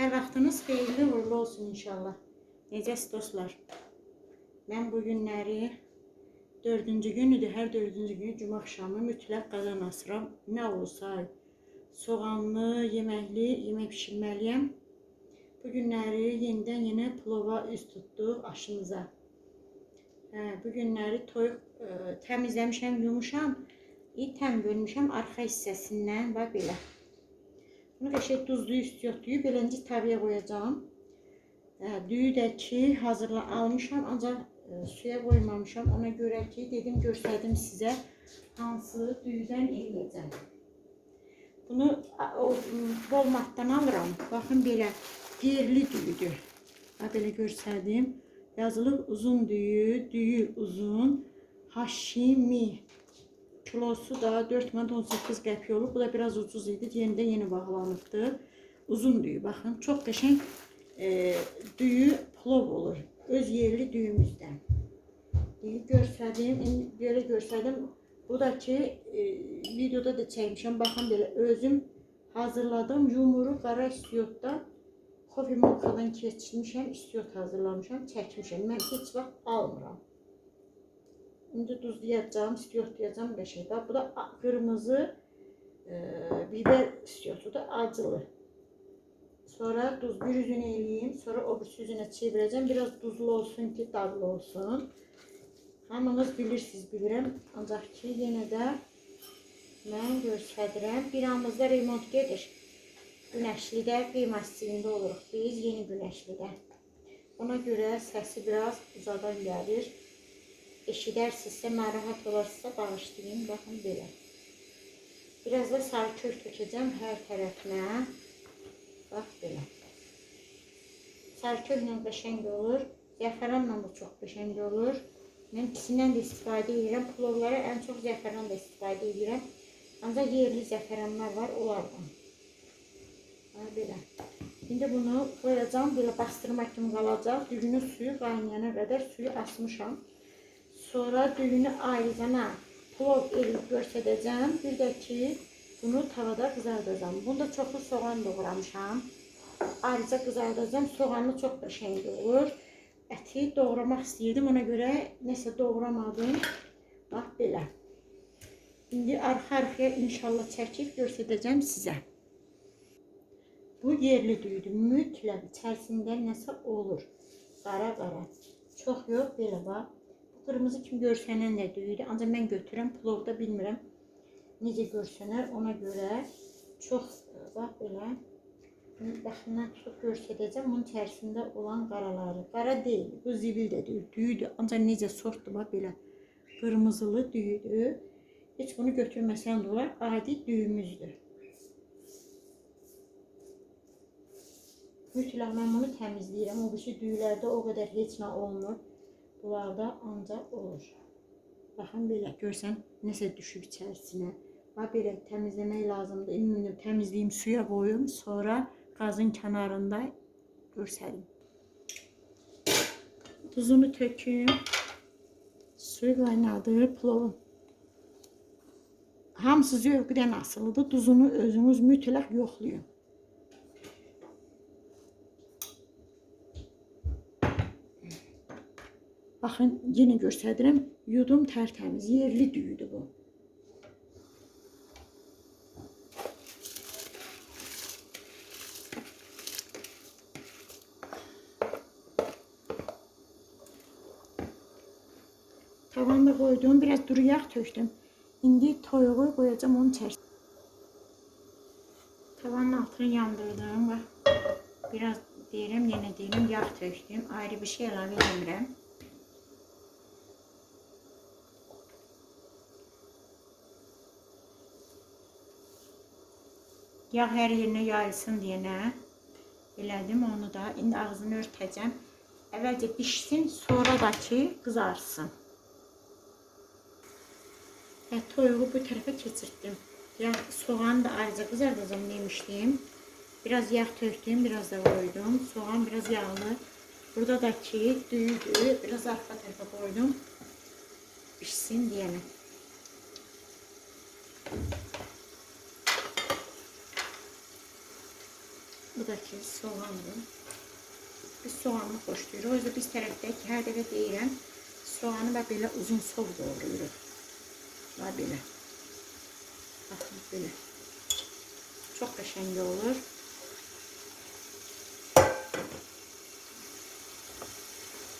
Hər vaxtınız xeyirli uğurlu olsun inşallah. Necəsiz dostlar? Mən bu günləri dördüncü günüdür. Hər dördüncü gün cuma axşamı mütləq qazan asıram. Nə olsa soğanlı, yeməkli, yemək bişirməliyəm. Bu günləri yenidən yenə plova üz tutduq aşımıza. Hə, bu günləri toyuq ə, təmizləmişəm, yumuşam. İtəm bölmüşəm arxa hissəsindən və belə. Bunu qəşəng duzlayıb istiyotlayıb beləncə tavaya qoyacağam. Hə, düyü də ki hazırla almışam, ancaq ə, suya qoymamışam. Ona görə ki dedim göstərdim sizə hansı düyüdən eləyəcəm. Bunu Walmartdan alıram. Baxın belə yerli düyüdür. Ha belə göstərdim. Yazılıb uzun düyü, düyü uzun, Hashimi. Kilosu da 4 manat 18 qəpik olub. Bu da biraz ucuz idi. Yenidə yeni bağlanıbdı. Uzun düyü. Baxın, çox qəşəng e, düyü plov olur. Öz yerli düyümüzdən. Düyü göstərdim, indi belə göstərdim. Bu da ki, e, videoda da çəkmişəm. Baxın belə özüm hazırladım. Yumuru qara istiyotda Kofi mokadan keçirmişəm, istiyot hazırlamışam, çəkmişəm. Mən heç vaxt almıram. İndi duzlayacağım, istiyotlayacağım qəşəng. Bax, Bu da qırmızı e, biber istiyotu da acılı. Sonra duz bir üzünü eləyim, sonra o birisi üzünə çevirəcəm. Biraz duzlu olsun ki, dadlı olsun. Hamınız bilirsiniz, bilirəm. Ancaq ki, yenə də mən göstərirəm. Bir anımızda remont gedir. Günəşlidə qiymətliyində oluruq biz, yeni Günəşlidə. Ona görə səsi biraz uzadan gəlir. Eşidərsinizsə, narahat olarsınızsa bağışlayın. Baxın belə. Biraz da sarı kök tökəcəm hər tərəfinə. Bax belə. Sarı köklə qəşəng olur. Zəfəranla da çox qəşəng olur. Mən ikisindən də istifadə edirəm. Plovlara ən çox zəfəranla istifadə edirəm. Ancaq yerli zəfəranlar var, onlardan. Ha, belə. İndi bunu qoyacağam, belə bastırma kimi qalacaq. Düyünün suyu qaynayana qədər suyu asmışam. Sonra düyünü ayrıcana plov eləyib göstərəcəm. Bir də ki, bunu tavada qızardacağam. Bunda çoxlu soğan doğramışam. Ayrıca qızardacağam. Soğanlı çox qəşəng olur. Əti doğramaq istəyirdim, ona görə nəsə doğramadım. Bax belə. İndi arxa-arxaya inşallah çəkib göstərəcəm sizə. Bu yerli düyüdür. Mütləq içərisində nəsə olur. Qara-qara. Çox yox, belə bax. Qırmızı kimi görsənən də düyüdür. Ancaq mən götürürəm, plovda bilmirəm necə görsənər. Ona görə çox bax belə yaxından tutub göstərəcəm. Bunun içərisində olan qaraları. Qara deyil, bu zibil də deyil, düyüdür. Ancaq necə sortdur bax belə. Qırmızılı düyüdür. Heç bunu götürməsən də. Adi düyümüzdür. Mütləq mən bunu təmizləyirəm. O birisi düyülərdə o qədər heç nə olmur. Bunlarda ancaq olur. Baxın belə görsən nəsə düşüb içərisinə. Bax belə təmizləmək lazımdır. İndi təmizləyim, suya qoyum, sonra qazın kənarında göstərim. Tuzunu töküm. Suyu qaynadır, plovun. Hamısı zövqdən asılıdır. Duzunu özünüz mütləq yoxlayın. Baxın, yenə göstərirəm. Yudum tərtəmiz, yerli düyüdür bu. Tavanda qoydum, biraz duru yağ tökdüm. İndi toyuğu qoyacağam onun içərisinə. Tavanın altını yandırdım və biraz deyirəm, yenə deyirəm, yağ tökdüm. Ayrı bir şey əlavə etmirəm. Yağ hər yerinə yayılsın deyənə elədim onu da. İndi ağzını örtəcəm. Əvvəlcə bişsin, sonra da ki qızarsın. Və toyuğu bu tərəfə keçirtdim. Yağ, soğanı da ayrıca qızardacağım demişdim. Biraz yağ tökdüm, biraz da koydum. Soğan biraz yağlı. Burada da ki düyüdü. Biraz arka tarafa koydum. Pişsin diyene. Bu da ki soğandır. Biz soğanı xoşlayırıq. Yüzden biz tərəfdə ki, hər dəfə deyirəm, soğanı və belə uzun sov doğrayırıq. Və belə. Baxın, belə. Çox qəşəng olur.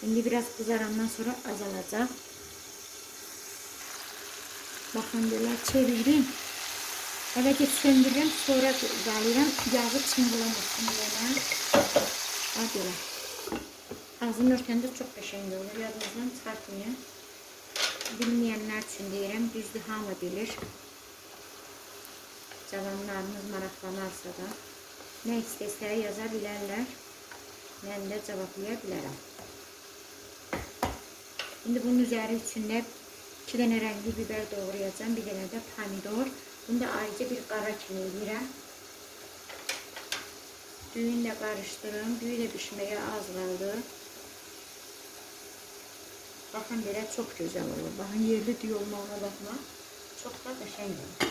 İndi biraz kızarandan sonra azalacaq. Baxın belə çeviririm. Hələ ki söndürürəm, sonra qalıram. Yağı çınqılamasın belə. Ha belə. Ağzını örtəndə çox qəşəng olur. Yadınızdan çıxartmayın. Bilməyənlər üçün deyirəm, düzdür hamı bilir. Cavanlarınız maraqlanarsa da nə istəsə yaza bilərlər. Mən də cevablaya bilərəm. Şimdi bunun üzeri içinde iki tane renkli biber doğrayacağım. Bir tane de pomidor. Bunu da ayrıca bir qara kimi edirəm. Düyünü də qarışdırım. Düyü də pişməyə az qaldı. Baxın belə çox gözəl olur. Baxın yerli düyü olmağına baxma. Çox da qəşəng olur.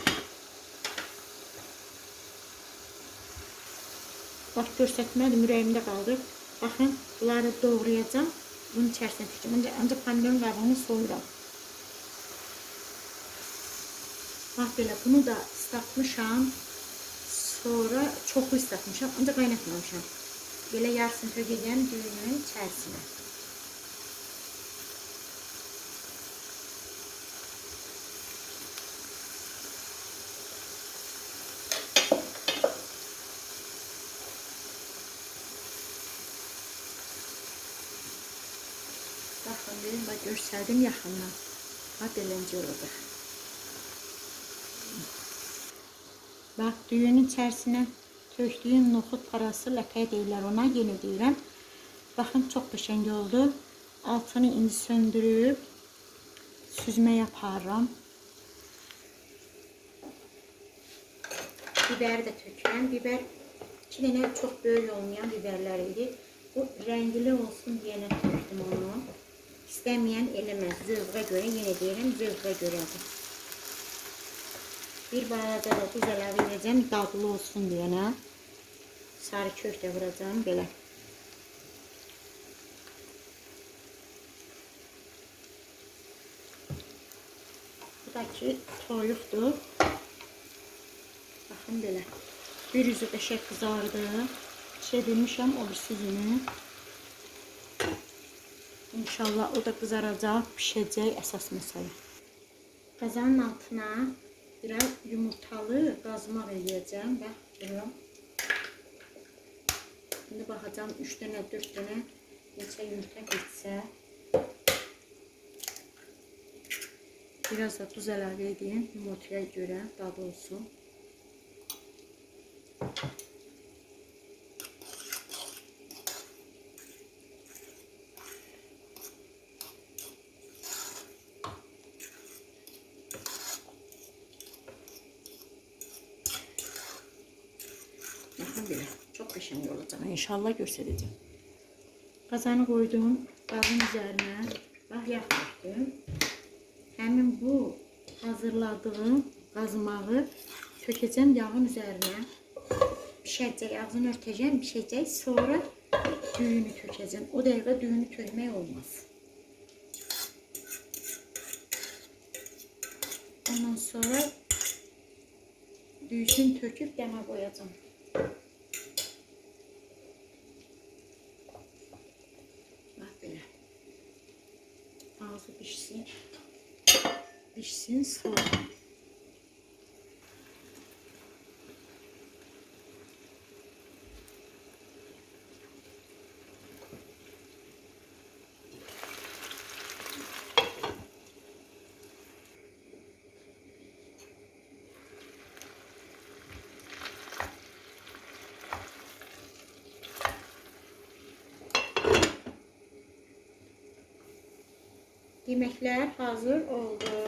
Bax göstərmədim, ürəyimdə qaldı. Baxın, bunları doğrayacağım. Bunun içərisinə tikəcəm. Ancaq pomidorun qabığını soyuram. Bax belə, bunu da ıslatmışam. Sonra çoxu ıslatmışam, ancaq qaynatmamışam. Belə yarısını tökəcəm düyünün içərisinə. Baxın, dedim, bax göstərdim yaxından. Bax beləncə olacaq. Bax düyünün içərisinə tökdüyüm noxud parası ləkə deyirlər ona, yenə deyirəm. Baxın çox qəşəng oldu. Altını indi söndürüb süzmə yaparım. Biberi də tökürəm. Biber iki dənə çox böyük olmayan biberlər idi. Bu rəngli olsun deyənə tökdüm onu. İstəməyən eləməz. Zövqə görə yenə deyirəm, zövqə görədir. Bir da tuz əlavə edəcəm, dadlı olsun deyənə. Sarı köftə vuracağım belə. Bu da ki toyuqdur. Baxın belə. Bir yüzü qəşəng qızardı. Çevirmişəm o birisi günü. İnşallah o da qızaracaq, pişəcək əsas məsələ. Qazanın altına biraz yumurtalı qazmaq eləyəcəm. Bax, görürəm. Şimdi baxacağım 3 dənə, 4 dənə neçə yumurta getsə. Biraz da tuz əlavə edeyim yumurtaya görə dadı olsun. Bakın belə. Çok olacaq. İnşallah göstərəcəm. Qazanı qoydum qabın üzərinə. Bax yağ tökdüm. Həmin bu hazırladığım qazmağı tökəcəm yağın üzərinə. Pişəcək, ağzını örtəcəm, pişəcək. Sonra düyünü tökəcəm. O dəqiqə düyünü tökmək olmaz. Ondan sonra düyüsünü töküb dəmə qoyacağım. Ağzı pişsin. Pişsin sonra. Yemekler hazır oldu.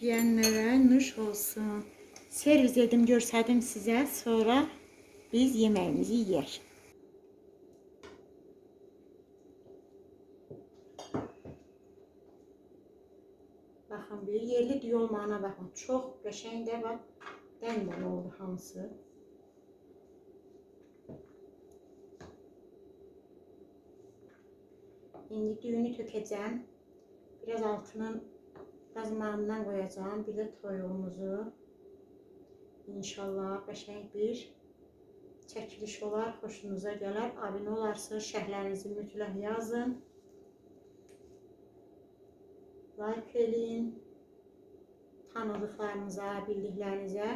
Yiyenlere nuş olsun. Servis edim, görsədim sizə. Sonra biz yeməyimizi yeyək. Baxın, bir yerli diyolmağına baxın. Çox qəşəng də bax, dənbən oldu hamısı. İndi düyünü tökəcəm. Biraz altının qazmağından qoyacağam. Bir də toyuğumuzu. İnşallah qəşəng bir çəkiliş olar, xoşunuza gələr. Abunə olarsınız, şərhlərinizi mütləq yazın. Like eləyin. Tanıdıqlarınıza, bildiklərinizə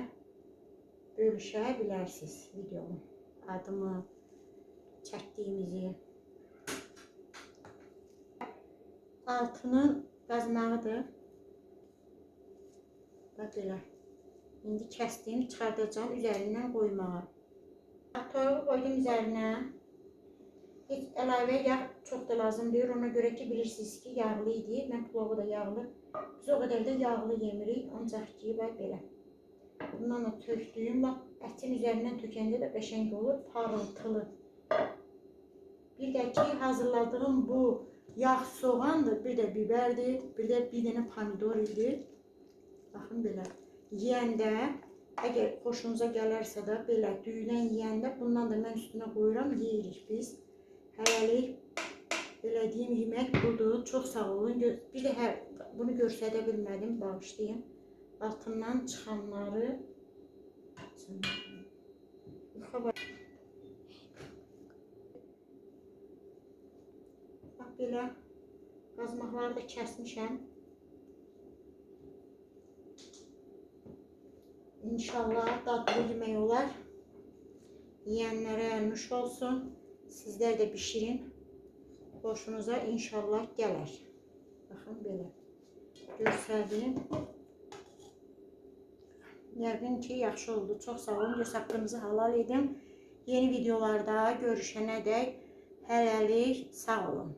bölüşə bilərsiniz videomu. Adımı, çəkdiyimizi. Altının qazmağıdır. Bax belə. İndi kəsdim, çıxardacağım üzərindən qoymağa. Toyuğu qoydum üzərinə. Heç əlavə yağ çox da lazım deyil. Ona görə ki, bilirsiniz ki, yağlı idi. Mən plovu da yağlı. Biz o qədər də yağlı yemirik. Ancaq ki, bax belə. Bundan da tökdüyüm, bax ətin üzərindən tökəndə də qəşəng olur, parıltılı. Bir də ki, hazırladığım bu yağ soğandır, bir də bibərdir, bir də bir dənə pomidor idi. Baxın belə. Yeyəndə, əgər xoşunuza gələrsə də belə düyünən yeyəndə bundan da mən üstünə qoyuram, yeyirik biz. Hələlik belə deyim, yemək budur. Çox sağ olun. Bir də hər bunu göstərə bilmədim, bağışlayın. Altından çıxanları Yuxa bax. Bax belə qazmaqları da kəsmişəm. İnşallah dadlı yemək olar. Yiyənlərə nuş olsun. Sizlər də bişirin. Xoşunuza inşallah gələr. Baxın belə. Göstərdim. Yəqin ki, yaxşı oldu. Çox sağ olun. Göz haqqınızı halal edin. Yeni videolarda görüşənə dək hələlik sağ olun.